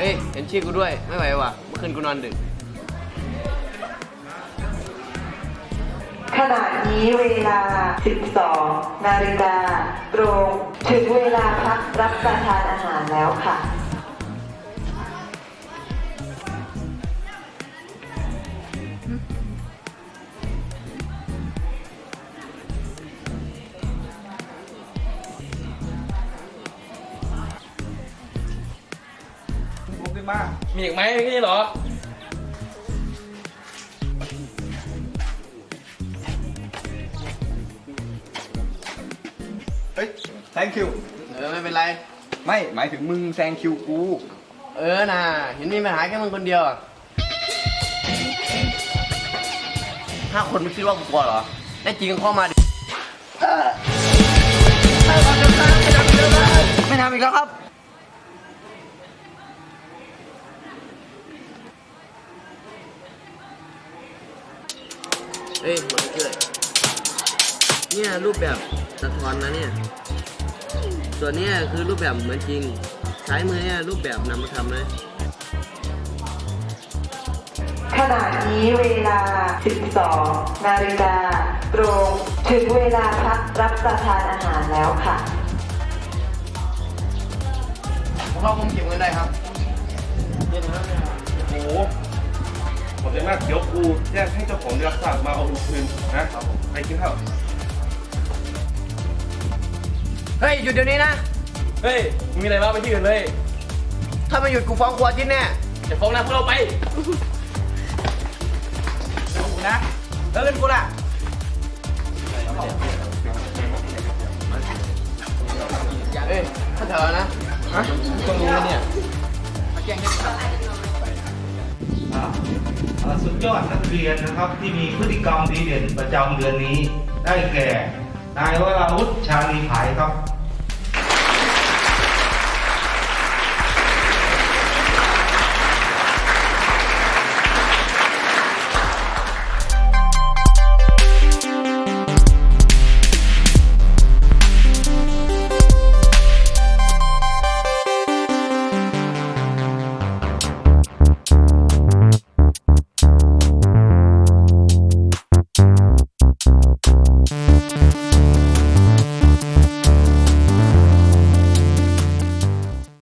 ฮ้ย เห็นชื่อกูด้วย ไม่ไหวว่ะ เมื่อคืนกูนอนดึก ขณะนี้เวลา 12 นาฬิกาตรง ถึงเวลาพักรับประทานอาหารแล้วค่ะ ขึ้นมามีอีกไหมนี่เหรอ เฮ้ย thank you เออไม่เป็นไร ไม่ หมายถึงมึงแซงคิวกู เออน่ะเห็นมีปัญหาแค่มึงคนเดียวอะถ้าคนไม่คิดว่ากูกลัวเหรอแน่จริงก็เข้ามาดิไม่ทำอีกแล้วครับ เอ้ยหัวเกิดเนี่ยรูปแบบสะท้อนนะเนี่ยส่วนเนี้ยคือรูปแบบเหมือนจริงซ้ายมือเนี่ยรูปแบบนำมาทำเลยขณะนี้เวลา 12 นาฬิกาตรงถึงเวลาพักรับประทานอาหารแล้วค่ะผมว่าผมเก็บเงินได้ครับ มากเดี๋ยวกูแจ้งให้เจ้าของได้รับทราบมาเอาคืนนะไปกินข้าวเฮ้ยหยุดเดี๋ยวนี้นะเฮ้ยมีอะไรบ้างไปที่อื่นเลยถ้าไม่หยุดกูฟ้องครัวที่แน่จะฟ้องนะพวกเราไปกูนะแล้วเล่นกูล่ะเอ้ยถ้าเถอะนะฮะ ยอดนักเรียนนะครับ ที่มีพฤติกรรมดีเด่นประจำเดือนนี้ ได้แก่ นายวราวุฒิชาลีผายครับ